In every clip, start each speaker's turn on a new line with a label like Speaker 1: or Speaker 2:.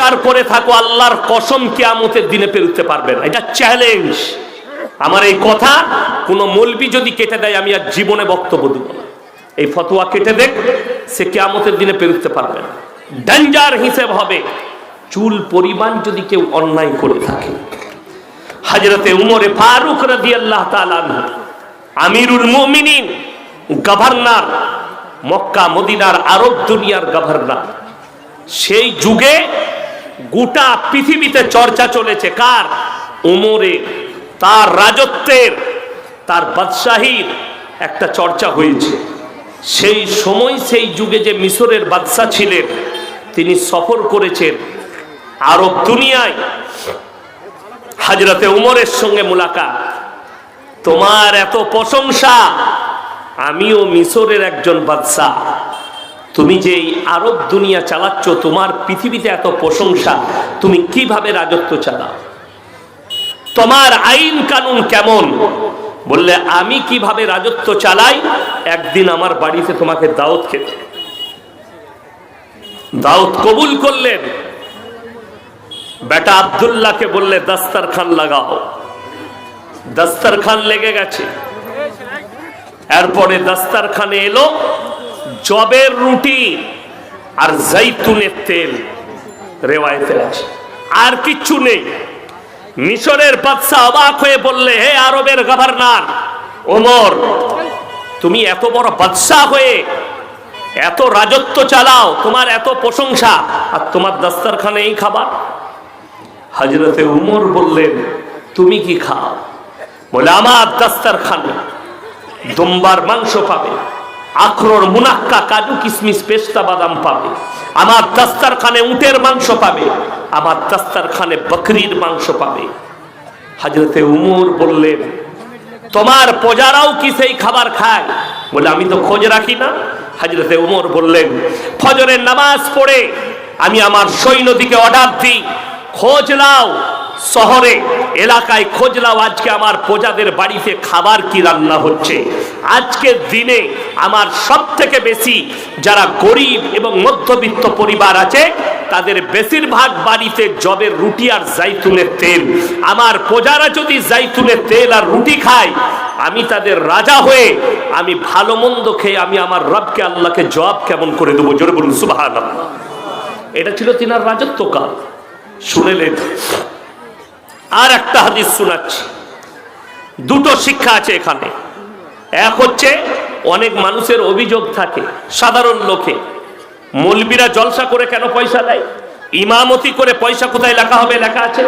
Speaker 1: চার করে থাকো, আল্লাহর কসম কিয়ামতের দিনে পেরুতে পারবে না। এটা চ্যালেঞ্জ আমার এই কথা কোনো মলবি যদি কেটে দেয়, আমি আর জীবনে বক্তব্য দেব না। এই ফতোয়া কেটে দেখ, সে কিয়ামতের দিনে পেরুতে পারবে না। ডেঞ্জার হিসেব হবে। চুল পরিমাণ যদি কেউ অন্যায় করে থাকে। হাজরতে উমরে ফারুক রাদি আল্লাহ আমিরুল মুমিনিন, গভর্নর, মক্কা, মদিনার, আরব দুনিয়ার গভর্নর, সেই যুগে গোটা পৃথিবীতে চর্চা চলেছে। কার? উমরে তার রাজত্বের, তার বাদশাহীর একটা চর্চা হয়েছে। সেই সময়, সেই যুগে যে মিশরের বাদশাহ ছিলেন, তিনি সফর করেছেন আরব দুনিয়ায়। হাজরতে উমরের সঙ্গে মুলাকাত। তোমার এত প্রশংসা, আমিও মিশরের একজন বাদশাহ। তুমি যে এই আরব দুনিয়া চালাচ্ছ, তোমার পৃথিবীতে এত প্রশংসা, তুমি কীভাবে রাজত্ব চালাও? তোমার আইন কানুন কেমন? বললে, আমি কীভাবে রাজত্ব চালাই? একদিন আমার বাড়িতে তোমাকে দাওয়াত খেতে। দাওয়াত কবুল করলেন বেটা আবদুল্লাহকে বললে দাস্তার খান লাগাও। দাস্তার খান লেগে গেছে। এরপরে দাস্তার খানে এলো জবের রুটি আর জাইতুনের তেল রেওয়ায়তে আছে আর কিচ্ছু নেই। মিশরের বাদশাহ অবাক হয়ে বললে, হে আরবের গভর্নর, ওমর, তুমি এত বড় বাদশাহ হয়ে এত রাজত্ব চালাও, তোমার এত প্রশংসা, আর তোমার দাস্তারখানে এই খাবার? হাজরতে উমর বললেন, তুমি কি খাও? বলে, আমার দাস্তারখানে দুম্বার মাংস পাবে। আখরোর মুনাক্কা কাজু কিশমিশ পেস্তা বাদাম পাবে। আমার দাস্তারখানে উটের মাংস পাবে। আমার দাস্তারখানে বকরির মাংস পাবে। হাজরতে উমর বললেন, তোমার প্রজারাও কি সেই খাবার খায়? বলে, আমি তো খোঁজ রাখি না। হাজরতে উমর বললেন, ফজরের নামাজ পড়ে আমি আমার সৈন্যদিকে অর্ডার দিই। খোঁজ নাও। শহরে, এলাকায় খোঁজ নাও আজকে আমার প্রজাদের বাড়িতে খাবার কি রান্না হচ্ছে। আজকের দিনে আমার সব থেকে বেশি যারা গরিব এবং মধ্যবিত্ত পরিবার আছে, তাদের বেশিরভাগ বাড়িতে জবের রুটি আর জাইতুনের তেল। আমার প্রজারা যদি জাইতুনের তেল আর রুটি খায়, আমি তাদের রাজা হয়ে, আমি ভালো মন্দ খেয়ে আমি আমার রবকে, আল্লাহকে জবাব কেমন করে দেবো? জোরে বলুন সুবাহ এটা ছিল তিনার রাজত্বকাল শুনেলেন আর একটা হাদিস শোনাচ্ছি। দুটো শিক্ষা আছে এখানে। এক হচ্ছে, অনেক মানুষের অভিযোগ থাকে সাধারণ লোকে, মলবিরা জলসা করে কেন পয়সা দেয়? ইমামতি করে পয়সা কোথায় লেখা হবে, লেখা আছে?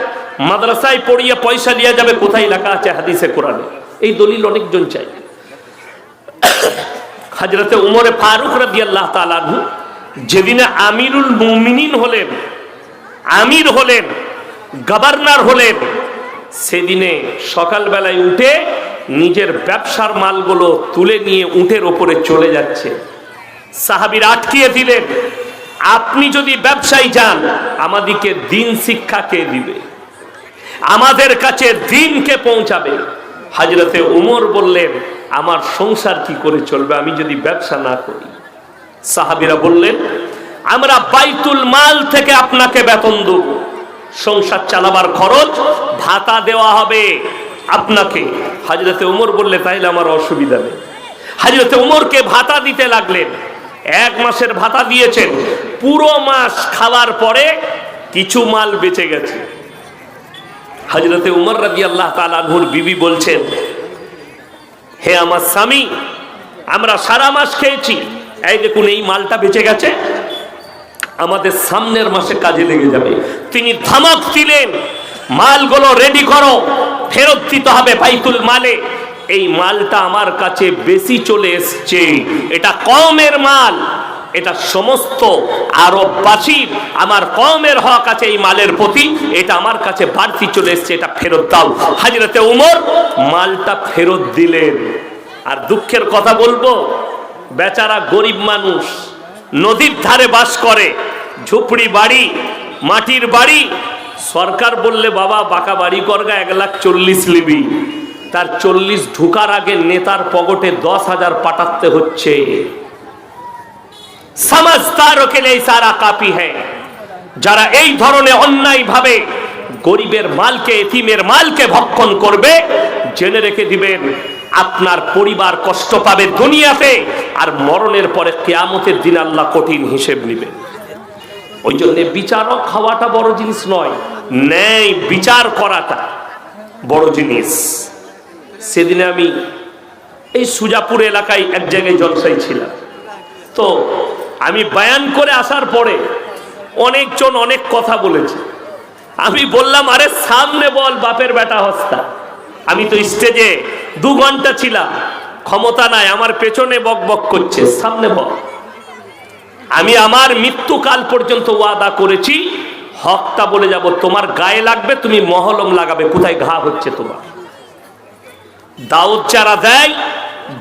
Speaker 1: মাদ্রাসায় পড়িয়ে পয়সা নিয়ে যাবে, কোথায় লেখা আছে হাদিসে, কোরআনে? এই দলিল অনেকজন চাই হাজরতে উমরে ফারুক রাদি আল্লাহ তালানহু যেদিনে আমিরুল মুমিনিন হলেন, আমির হলেন গভর্নর হলেন। সেদিনে সকালবেলায় উঠে নিজের ব্যবসার মালগুলো তুলে নিয়ে উঠের ওপরে চলে যাচ্ছে। সাহাবির আটকিয়ে দিলেন, আপনি যদি ব্যবসায় যান আমাদিকে দিন শিক্ষা কে দিবে? আমাদের কাছে দিনকে পৌঁছাবে? হাজরতে উমর বললেন, আমার সংসার কি করে চলবে? আমি যদি ব্যবসা না করি। সাহাবিরা বললেন, আমরা বাইতুল মাল থেকে আপনাকে বেতন দেব। সংসার চালাবার খরচ ভাতা দেওয়া হবে। আপনাকে হাজরতে উমর বললে, তাইলে আমার অসুবিধা নেই। হাজরতে উমরকে ভাতা দিতে লাগলেন। এক মাসের ভাতা দিয়েছেন। পুরো মাস খাওয়ার পরে কিছু মাল বেঁচে গেছে। হাজরতে উমর রাজি আল্লাহ তালাহুর বিবি বলছেন, হে আমার স্বামী, আমরা সারা মাস খেয়েছি। এই দেখুন, এই মালটা বেঁচে গেছে। আমাদের সামনের মাসে কাজে লেগে যাবে। তিনি ধামক দিলেন, মালগুলো রেডি করো, ফেরত দিতে হবে বাইতুল মালে। এই মালটা আমার কাছে বেশি চলে এসছে। এটা কমের মাল, এটা সমস্ত আরববাসীর, আমার কমের হক আছে এই মালের প্রতি, এটা আমার কাছে বাড়তি চলে এসছে, এটা ফেরত দাও। হাজিরাতে উমর মালটা ফেরত দিলেন। আর দুঃখের কথা বলব, বেচারা গরিব মানুষ নদীর ধারে বাস করে। ঝুপড়ি বাড়ি, মাটির বাড়ি। সরকার বললে, বাবা, বাঁকা বাড়ি করগা এক লাখ চল্লিশ লিবি। তার চল্লিশ ঢুকার আগে নেতার পকটে দশ হাজার পাঠাতে হচ্ছে। যারা এই ধরনের অন্যায় ভাবে গরিবের মালকে, এতিমের মালকে ভক্ষণ করবে, জেনে রেখে দিবেন আপনার পরিবার কষ্ট পাবে দুনিয়াতে আর মরণের পরে কেয়ামতের দিন আল্লাহ কঠিন হিসেব নেবেন ওই জন্য বিচারক হওয়াটা বড় জিনিস নয়, ন্যায় বিচার করাটা বড় জিনিস। সেদিনে আমি এই সুজাপুর এলাকায় এক জায়গায় জলসাই ছিলাম। তো আমি বায়ান করে আসার পরে অনেকজন অনেক কথা বলেছে। আমি বললাম, আরে সামনে বল, বাপের বেটা হস্তা। আমি তো স্টেজে দু ঘণ্টা ছিলাম। ক্ষমতা নাই, আমার পেছনে বক বক করছে, সামনে বক। আমি আমার মৃত্যুকাল পর্যন্ত ওয়াদা করেছি, হকটা বলে যাব, তোমার গায়ে লাগবে, তুমি মহলম লাগাবে, কোথায় ঘা হচ্ছে তোমার? দাউদ যারা দেয়,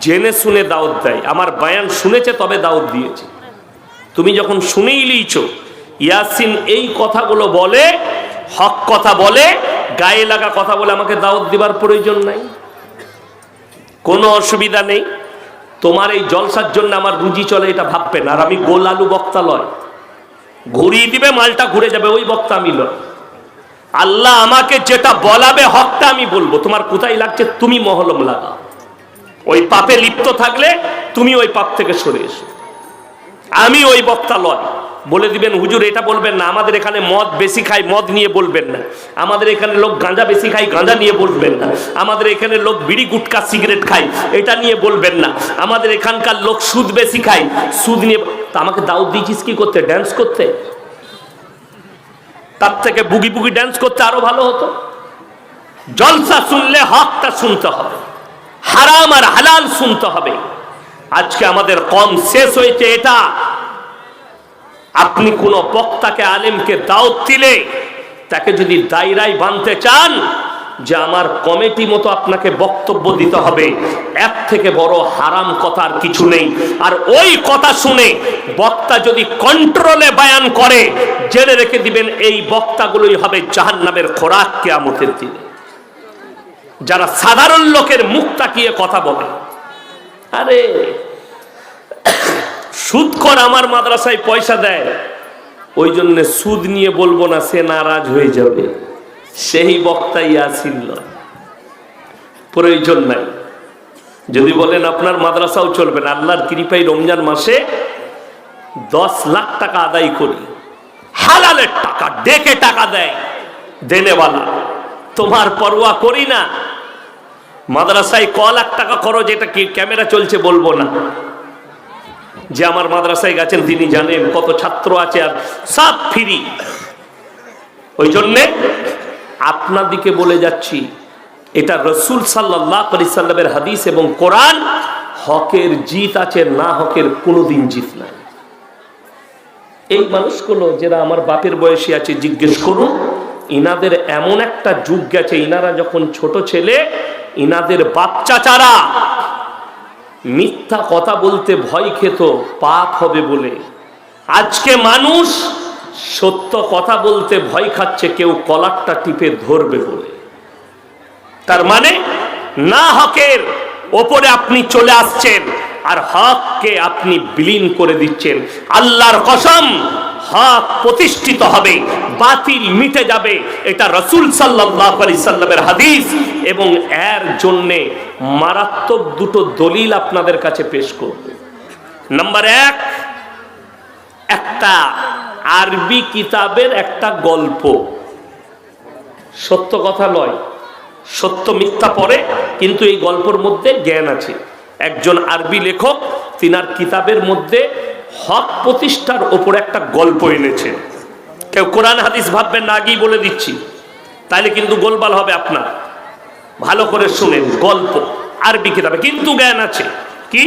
Speaker 1: জেনে শুনে দাউদ দেয়। আমার বায়ান শুনেছে, তবে দাউদ দিয়েছে। তুমি যখন শুনেই লিয়েছ, ইয়াসিন এই কথাগুলো বলে, হক কথা বলে, গায়ে লাগা কথা বলে আমাকে দাওয়াত দিবার প্রয়োজন নাই। কোনো অসুবিধা নেই। তোমার এই জলসার জন্য আমার রুজি চলে, এটা ভাববেন আর আমি গোল আলু বক্তা লয়। ঘুরিয়ে দিবে, মালটা ঘুরে যাবে, ওই বক্তা আমি লয়। আল্লাহ আমাকে যেটা বলাবে, হকটা আমি বলব। তোমার কোথায় লাগছে? তুমি মহলম লাগাও। ওই পাপে লিপ্ত থাকলে তুমি ওই পাপ থেকে সরে এসো। আমি ওই বক্তা লয়। বলে দিবেন, হুজুর, এটা বলবেন না। আমাদের এখানে মদ বেশি খায়, মদ নিয়ে বলবেন না। আমাদের এখানে লোক গাঁজা বেশি খায়, গাঁজা নিয়ে বলবেন না। আমাদের এখানে লোক বিড়ি, গুটকা, সিগারেট খায়, এটা নিয়ে বলবেন না। আমাদের এখানকার লোক সুদ বেশি খায়, সুদ নিয়ে তা আমাকে দাউদ দিয়েছিস কি করতে? ড্যান্স করতে? তার থেকে বুগি বুগি ড্যান্স করতে আরও ভালো হতো। জলসা শুনলে হকটা শুনতে হবে। হারাম আর হালাল শুনতে হবে। আজকে আমাদের কম শেষ হয়েছে এটা। আপনি কোন বক্তাকে, আলেমকে দাওয়াত দিলে তাকে যদি দায়রায় বানতে চান যে আমার কমিটি মতো আপনাকে বক্তব্য দিতে হবে এক থেকে বড় হারাম কথা আর কিছু নেই। আর ওই কথা শুনে বক্তা যদি কন্ট্রোলে বায়ান করে জেনে রেখে দিবেন, এই বক্তাগুলোই হবে জাহান্নামের খোরাক কেয়ামতের দিনে। যারা সাধারণ লোকের মুখ তাকিয়ে কথা বলে, আরে সুদ কর, আমার মাদ্রাসায় পয়সা দেয়। ওই জন্য সুদ নিয়ে বলব না, সে নারাজ হয়ে যাবে। সেই বক্তাই আসিল প্রয়োজন নাই। যদি বলেন আপনার মাদ্রাসাও চলবে না, আল্লাহর কৃপাই রমজান মাসে দশ লাখ টাকা আদায় করি। হালালের টাকা, ডেকে টাকা দেয়। দেনেওয়ালা তোমার পরোয়া করি না। মাদ্রাসায় ক লাখ টাকা খরচ, এটা কি ক্যামেরা চলছে বলব না। যে আমার মাদ্রাসায় গেছেন, তিনি জানেন কত ছাত্র আছে আর সব ফ্রি। ওই জন্যে আপনাদিকে বলে যাচ্ছি, এটা রসুল সাল্লাহ সাল্লামের হাদিস এবং কোরআন, হকের জিত আছে, না হকের কোনোদিন জিত নাই। এই মানুষগুলো যারা আমার বাপের বয়সী আছে, জিজ্ঞেস করুন, ইনাদের এমন একটা যুগ গেছে, ইনারা যখন ছোট ছেলে, ইনাদের বাচ্চা চারা মিথ্যা কথা বলতে ভয় খেত, পাপ হবে বলে। আজকে মানুষ সত্য কথা বলতে ভয় খাচ্ছে, কেউ কলারটা টিপে ধরবে বলে। তার মানে না হকের ওপরে আপনি চলে আসছেন, আর হককে আপনি বিলীন করে দিচ্ছেন। আল্লাহর কসম হক প্রতিষ্ঠিত হবে, বাতিল মিটে যাবে। এটা রসুল সাল্লাহ আলি সাল্লামের হাদিস এবং এর জন্যে মারাত্মক দুটো দলিল আপনাদের কাছে পেশ করব। নাম্বার এক, একটা আরবি কিতাবের একটা গল্প। সত্য কথা নয়, সত্য মিথ্যা পড়ে, কিন্তু এই গল্পের মধ্যে জ্ঞান আছে। একজন আরবি লেখক, তিনার কিতাবের মধ্যে হক প্রতিষ্ঠার ওপর একটা গল্প এনেছেন কেউ কোরআন হাদিস ভাববেন না, আগেই বলে দিচ্ছি। তাহলে কিন্তু গোলবাল হবে আপনার। ভালো করে শুনেন, গল্প, আরবি কিতাবে। কিন্তু জ্ঞান আছে। কি?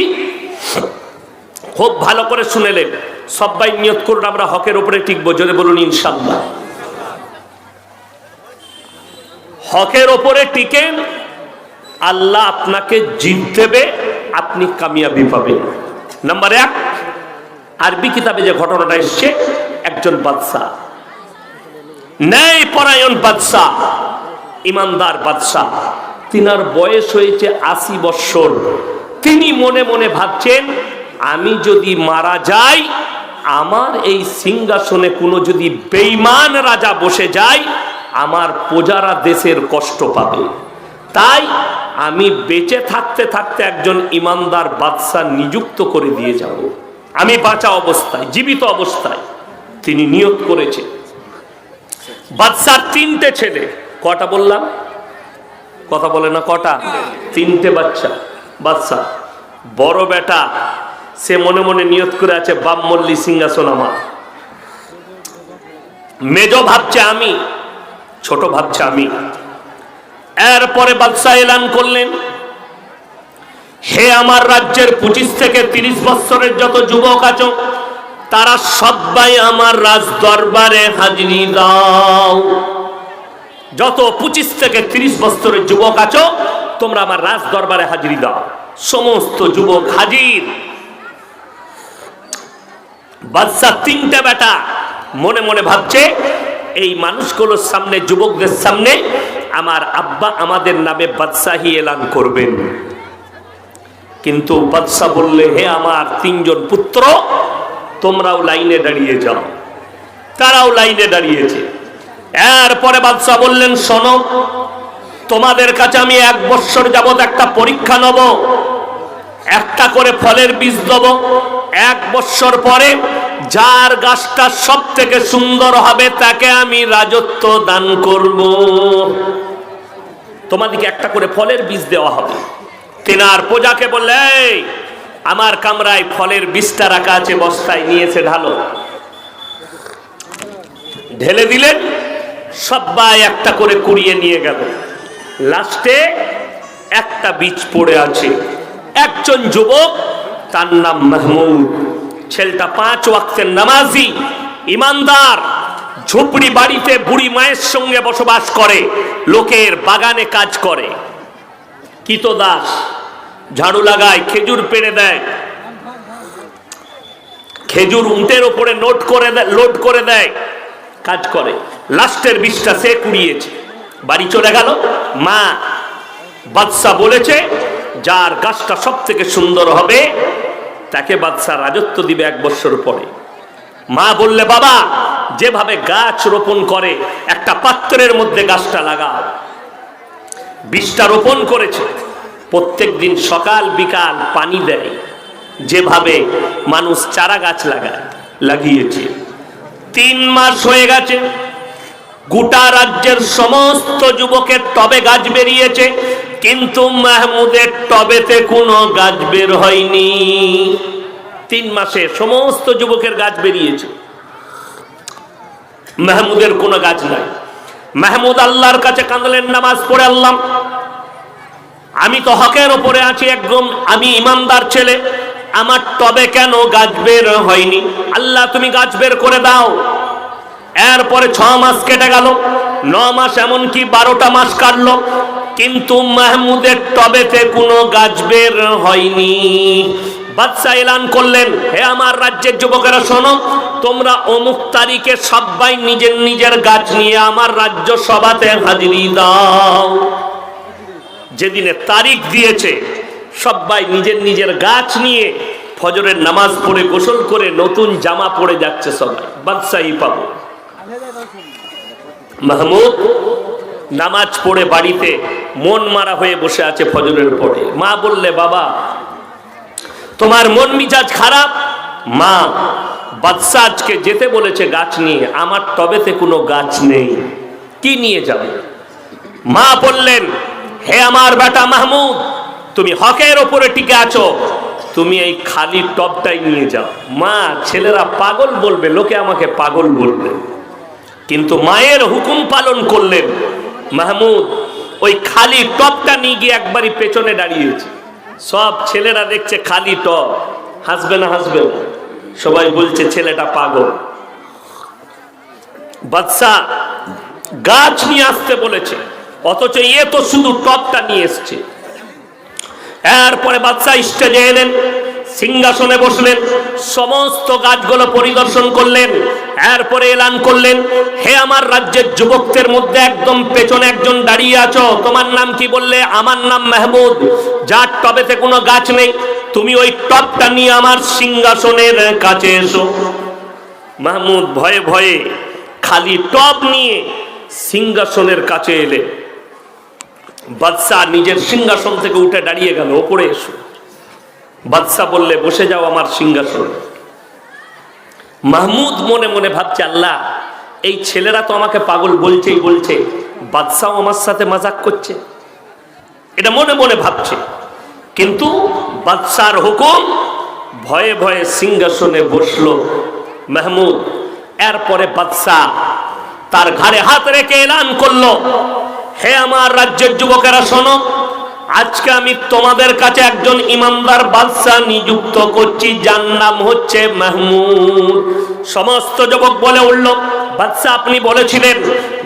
Speaker 1: খুব ভালো করে শুনেলেন সবাই নিয়ত করুন, আমরা হকের উপরে টিকবো যদি বলুন ইনশাল্লাহ হকের ওপরে টিকেন, আল্লাহ আপনাকে জিত দেবে, আপনি কামিয়াবি পাবেন। নাম্বার এক আরবি কিতাবে যে ঘটনাটা এসছে, একজন বাদশাহ ন্যায় পরায়ণ বাদশাহ ইমানদার বাদশাহ তিনার বয়স হয়েছে আশি বৎসর। তিনি মনে মনে ভাবছেন, আমি যদি মারা যাই, আমার এই সিংহাসনে কোনো যদি বেইমান রাজা বসে যায়, আমার প্রজারা দেশের কষ্ট পাবে। তাই আমি বেঁচে থাকতে থাকতে একজন ইমানদার বাদশাহ নিযুক্ত করে দিয়ে যাব। আমি বাঁচা অবস্থায়, জীবিত অবস্থায় তিনি নিয়োগ করেছে। বাদশার তিনটে ছেলে, কটা বললাম? কথা বলে না কটা? তিনটে বাচ্চা বাচ্চা বড় বেটা, সে মনে মনে নিয়ত করে আছে বাপ সিংহাসন আমার। মেজ ভাবছে আমি, ছোট ভাবছে আমি। এরপরে বাদশাহ এলান করলেন। হে আমার রাজ্যের পঁচিশ থেকে তিরিশ বছরের যত যুবক আছো, তারা সবাই আমার রাজ দরবারে হাজিরি দাও। যত পঁচিশ থেকে তিরিশ বছরের যুবক আছো, তোমরা আমার রাজ দরবারে হাজিরি দাও। সমস্ত যুবক হাজির। বাদশাহ তিনটা বেটা মনে মনে ভাবছে, এই মানুষগুলোর সামনে, যুবকদের সামনে আমার আব্বা আমাদের নামে বাদশাহী এলান করবেন। কিন্তু বাদশাহ বললে, হে আমার তিনজন পুত্র, তোমরাও লাইনে দাঁড়িয়ে যাও। তারাও লাইনে দাঁড়িয়েছে। এরপরে বাদশাহ বললেন, শোনো, তোমাদের কাছে আমি এক বছর যাবত একটা পরীক্ষা নেব, একটা করে ফলের বীজ দেব। এক বছর পরে যার গাছটা সব থেকে সুন্দর হবে, তাকে আমি রাজত্ব দান করব। তোমাদেরকে একটা করে ফলের বীজ দেওয়া হবে। তেনার প্রজাকে বললে আমার কামরায় ফলের বীজটা রাখা আছে, বস্তায় নিয়েছে ঢালো। ঢেলে দিলেন, সবাই একটা করে কুড়িয়ে নিয়ে গেল। লাস্টে একটা বীজ পড়ে আছে। একজন যুবক, তার নাম মাহমুদ। ছেলেটা পাঁচ ওয়াক্তের নামাজি, ইমানদার, ঝুপড়ি বাড়িতে বুড়ি মায়ের সঙ্গে বসবাস করে, লোকের বাগানে কাজ করে। কিতো দাস? ঝাড়ু লাগায়, খেজুর পেড়ে দেয়। খেজুর উঁটের ওপরে নোট করে লোড করে দেয়। কাজ করে। লাস্টের বিষটা সে কুড়িয়েছে। বাড়ি চলে গেল। মা বাদশাহ বলেছে, যার গাছটা সব থেকে সুন্দর হবে, তাকে বাদশাহ রাজত্ব দিবে এক বছর পরে। মা বললে, বাবা, যেভাবে গাছ রোপণ করে, একটা পাত্রের মধ্যে গাছটা লাগাও। বীজটা রোপণ করেছে। প্রত্যেক দিন সকাল, বিকাল পানি দেয়। যেভাবে মানুষ চারা গাছ লাগায়, লাগিয়েছে। তিন মাস হয়ে গেছে। গোটা রাজ্যের সমস্ত যুবকের টবে গাছ বেরিয়েছে। কিন্তু মাহমুদের টবেতে কোনো গাছ বের হয়নি। তিন মাসে সমস্ত যুবকের গাছ বেরিয়েছে। মাহমুদের কোনো গাছ নাই। মাহমুদ আল্লাহর কাছে কাঁদলেন, নামাজ পড়ে আল্লাহ। আমি তো হকের ওপরে আছি একদম আমি ইমানদার ছেলে। আমার টবে কেন গাছ বের হয়নি? আল্লাহ, তুমি গাছ বের করে দাও। এরপরে ছ মাস কেটে গেল। ন মাস এমনকি বারোটা মাস কাটলো। কিন্তু মাহমুদের টবেতে কোনো গাছ বের হয়নি। বাদশাহ এলান করলেন, হে আমার রাজ্যের যুবকেরা, শোনো, তোমরা অমুক তারিখে সবাই নিজের নিজের গাছ নিয়ে আমার রাজ্য সভাতে হাজিরি দাও। যেদিনে তারিখ দিয়েছে সবাই নিজের নিজের গাছ নিয়ে ফজরের নামাজ পড়ে, গোসল করে নতুন জামা পরে যাচ্ছে সবাই, বাদশাহী পাবো। মাহমুদ নামাজ পড়ে বাড়িতে মন মারা হয়ে বসে আছে ফজরের পরে। মা বললে, বাবা তোমার মন মিজাজ খারাপ? মা বাদশাহ আজকে যেতে বলেছে গাছ নিয়ে, আমার টবেতে কোনো গাছ নেই। কি নিয়ে যাবে? মা বললেন, হে আমার বেটা মাহমুদ, তুমি হকের ওপরে টিকে আছো। তুমি এই খালি টবটাই নিয়ে যাও। মা, ছেলেরা পাগল বলবে, লোকে আমাকে পাগল বলবে। কিন্তু মায়ের হুকুম পালন করলেন মাহমুদ, ওই খালি টপটা নিয়ে গিয়ে একবারই পেছনে দাঁড়িয়েছে। সব ছেলেরা দেখছে খালি টপ হাসবে না হাসবে না। সবাই বলছে, ছেলেটা পাগল। বাদশা গাছ নিয়ে আসতে বলেছে, অথচ এ তো শুধু টপটা নিয়ে এসছে। এরপরে বাদশাহ স্টেজে এলেন। সিংহাসনে বসলেন, সমস্ত গাছগুলো পরিদর্শন করলেন, এরপরে এলান করলেন, হে আমার রাজ্যের যুবকদের মধ্যে একদম পেছনে একজন দাঁড়িয়ে আছো, তোমার নাম কি বললে? আমার নাম মেহমুদ, যার টবেতে কোনো গাছ নেই, তুমি ওই টবটা নিয়ে আমার সিংহাসনের কাছে এসো। মাহমুদ ভয়ে ভয়ে খালি টব নিয়ে সিংহাসনের কাছে এলে। বাদশাহ নিজের সিংহাসন থেকে উঠে দাঁড়িয়ে গেল, ওপরে এসো। বাদশাহ বললে, বসে যাও আমার সিংহাসন। মাহমুদ মনে মনে ভাবছে, আল্লাহ, এই ছেলেরা তো আমাকে পাগল বলছেই বলছে বাদশাহ আমার সাথে মাজাক করছে। এটা মনে মনে ভাবছে। কিন্তু বাদশার হুকুম ভয়ে ভয়ে সিংহাসনে বসল মাহমুদ। এরপরে বাদশাহ তার ঘাড়ে হাত রেখে এলান করল, হে আমার রাজ্যের যুবকেরা, শোনো আজকে আমি তোমাদের কাছে একজন ইমানদার বাদশাহ নিযুক্ত করছি, যার নাম হচ্ছে মাহমুদ। সমস্ত যুবক বলে উঠল, বাদশাহ, আপনি বলেছিলেন,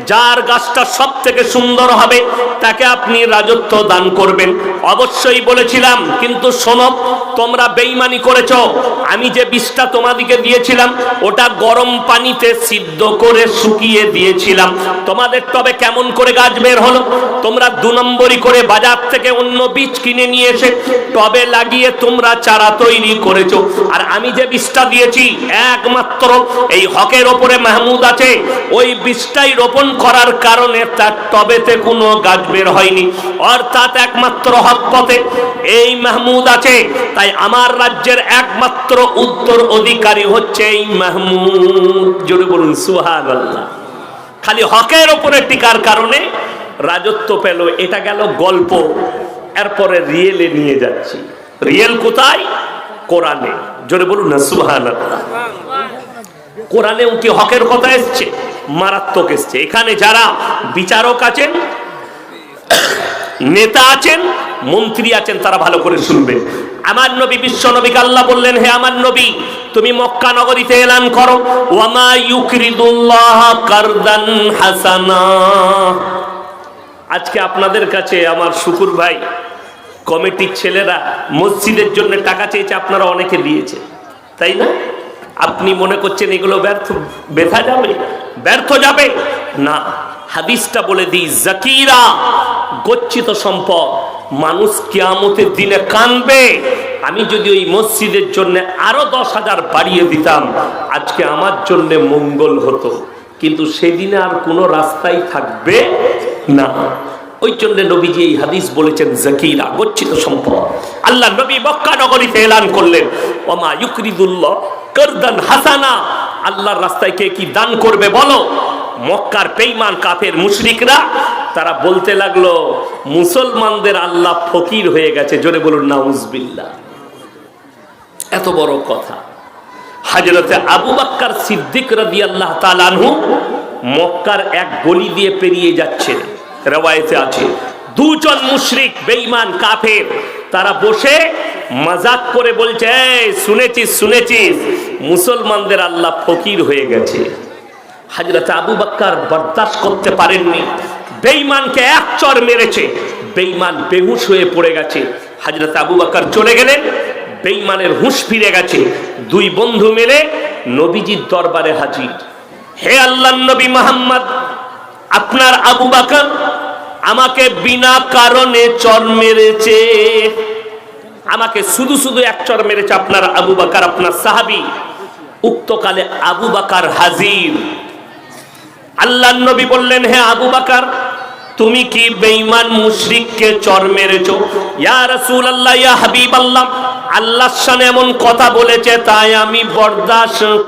Speaker 1: যার গাছটা সব থেকে সুন্দর হবে, তাকে আপনি রাজত্ব দান করবেন। অবশ্যই বলেছিলাম, কিন্তু শোনো, তোমরা বেইমানি করেছ। আমি যে বিষটা তোমাদিকে দিয়েছিলাম, ওটা গরম পানিতে সিদ্ধ করে শুকিয়ে দিয়েছিলাম। তোমাদের তবে কেমন করে গাছ বের হলো? তোমরা দু নম্বরই করে বাজার থেকে অন্য বীজ কিনে নিয়ে এসে টবে লাগিয়ে তোমরা চারা তৈরি করেছ। আর আমি যে বীজটা দিয়েছি, একমাত্র এই হকের ওপরে মাহমুদ আছে। ওই বীজটাই রোপণ করার কারণে তার টবেতে কোনো গাছ বের হয়নি। অর্থাৎ একমাত্র হক পথে এই মাহমুদ আছে। তাই আমার রাজ্যের একমাত্র উত্তর অধিকারী হচ্ছে এই মাহমুদ। জোরে বলুন সুহাগ খালি হকের ওপরে টিকার কারণে রাজত্ব পেল, এটা গেল গল্প। এরপরে রিয়েলে নিয়ে যাচ্ছি। রিয়েল কোথায়? কোরআনে। জোরে বলুন না সুহান কোরআনেও কি হকের কথা এসছে? মারাত্মক এসছে। এখানে যারা বিচারক আছেন, নেতা আছেন, মন্ত্রী আছেন, তারা ভালো করে শুনবেন আমার নবী, বিশ্ব নবীকে আল্লাহ বললেন, হে আমার নবী, তুমি মক্কা নগরীতে এলান করো। ওয়ামা ইউকরিদুল্লাহ কারদান হাসানা। আজকে আপনাদের কাছে আমার শুকুর ভাই, কমিটির ছেলেরা মসজিদের জন্য টাকা চেয়েছে, আপনারা অনেকে দিয়েছে। তাই না? আপনি মনে করছেন এগুলো ব্যর্থ? বেথা যাবে? ব্যর্থ যাবে? না। হাদিসটা বলে দিই, জাকিরা গচ্ছিত সম্পদ, মানুষ কেয়ামতের দিনে কানবে। আমি যদি ওই মসজিদের জন্য আরও দশ হাজার বাড়িয়ে দিতাম, আজকে আমার জন্য মঙ্গল হতো। কিন্তু সেদিনে আর কোনো রাস্তাই থাকবে না। ওই জন্য নবীজি এই হাদিস বলেছেন, জাকিরা, গচ্ছিত সম্পদ। আল্লাহ নবী মক্কা নগরীতে এলান করলেন, ওমা ইউকরিদুল্লাহ করদান হাসানা। আল্লাহর রাস্তায় কে কি দান করবে বলো? মক্কার পেইমান কাফের মুশরিকরা, তারা বলতে লাগল, মুসলমানদের আল্লাহ ফকির হয়ে গেছে। জোরে বলুন, নাউজবিল্লাহ। এত বড় কথা। হাজরতে আবু বাক্কার সিদ্দিক রাদি আল্লাহ তালানহু মক্কার এক গলি দিয়ে পেরিয়ে যাচ্ছেন রেওয়ায়তে আছে। দুজন মুশরিক বেঈমান কাফের তারা বসে মজাক করে বলছে "এই, শুনেছিস শুনেছিস মুসলমানদের আল্লাহ ফকির হয়ে গেছে। হাজরত আবু বাক্কার বরদাস্ত করতে পারেননি। বেঈমানকে এক চর মেরেছে। বেঈমান বেহুশ হয়ে পড়ে গেছে। হাজরত আবু বাক্কার চলে গেলেন। বেঈমানের হুঁশ ফিরে গেছে। দুই বন্ধু মিলে নবীজির দরবারে হাজির। হে আল্লাহ নবী মোহাম্মদ আপনার আবু বাকর আমাকে বিনা কারণে চর মেরেছে। আমাকে শুধু শুধু এক চর মেরেছে আপনার আবু বাকার, আপনার সাহাবি। উক্তকালে আবু বাকার হাজির। আল্লাহ নবী বললেন, হে আবু বাকার, তুমি কি বেঈমান মুশরিককে চর মেরেছো? ইয়া রাসূলুল্লাহ, ইয়া হাবিবাল্লাহ, আল্লাহর শানে এমন কথা বলেছে, তাই আমি বরদাস্ত